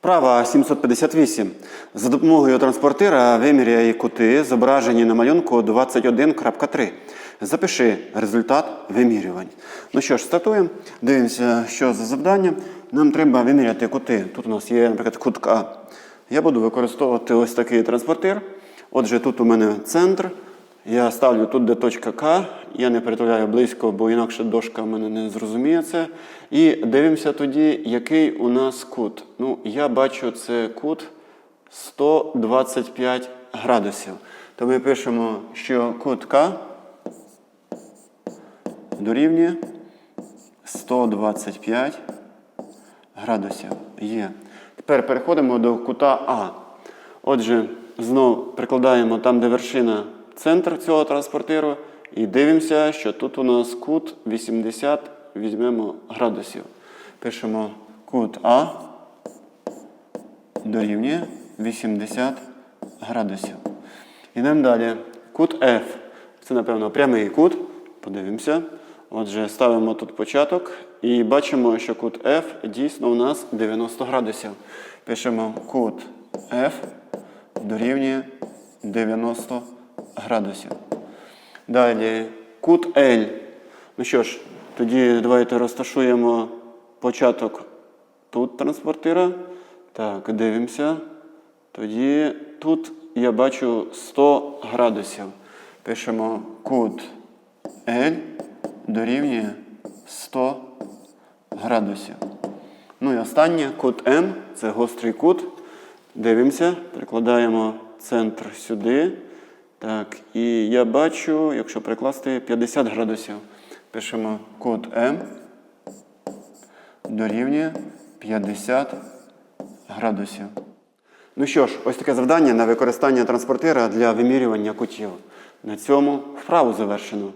Вправа 758. За допомогою транспортира виміряє кути, зображені на малюнку 21.3. Запиши результат вимірювань. Ну що ж, стартуємо. Дивимося, що за завдання. Нам треба виміряти кути. Тут у нас є, наприклад, кут К. Я буду використовувати ось такий транспортир. Отже, тут у мене центр. Я ставлю тут, де точка К, я не перетуляю близько, бо інакше дошка в мене не зрозуміє це. І дивимося тоді, який у нас кут. Ну, я бачу, це кут 125 градусів. То ми пишемо, що кут К дорівнює 125 градусів. Є. Тепер переходимо до кута А. Отже, знов прикладаємо там, де вершина центр цього транспортиру, і дивимося, що тут у нас кут 80 візьмемо градусів. Пишемо кут А дорівнює 80 градусів. Йдемо далі. Кут F. Це, напевно, прямий кут. Подивимося. Отже, ставимо тут початок і бачимо, що кут F дійсно у нас 90 градусів. Пишемо кут F дорівнює 90 градусів. Далі кут L. Ну що ж, тоді давайте розташуємо початок тут транспортира. Так, дивимося. Тоді тут я бачу 100 градусів. Пишемо кут L дорівнює 100 градусів. Ну і останнє кут М це гострий кут. Дивимося, прикладаємо центр сюди. Так, і я бачу, якщо прикласти 50 градусів, пишемо код М дорівнює 50 градусів. Ну що ж, ось таке завдання на використання транспортера для вимірювання кутів. На цьому вправу завершено.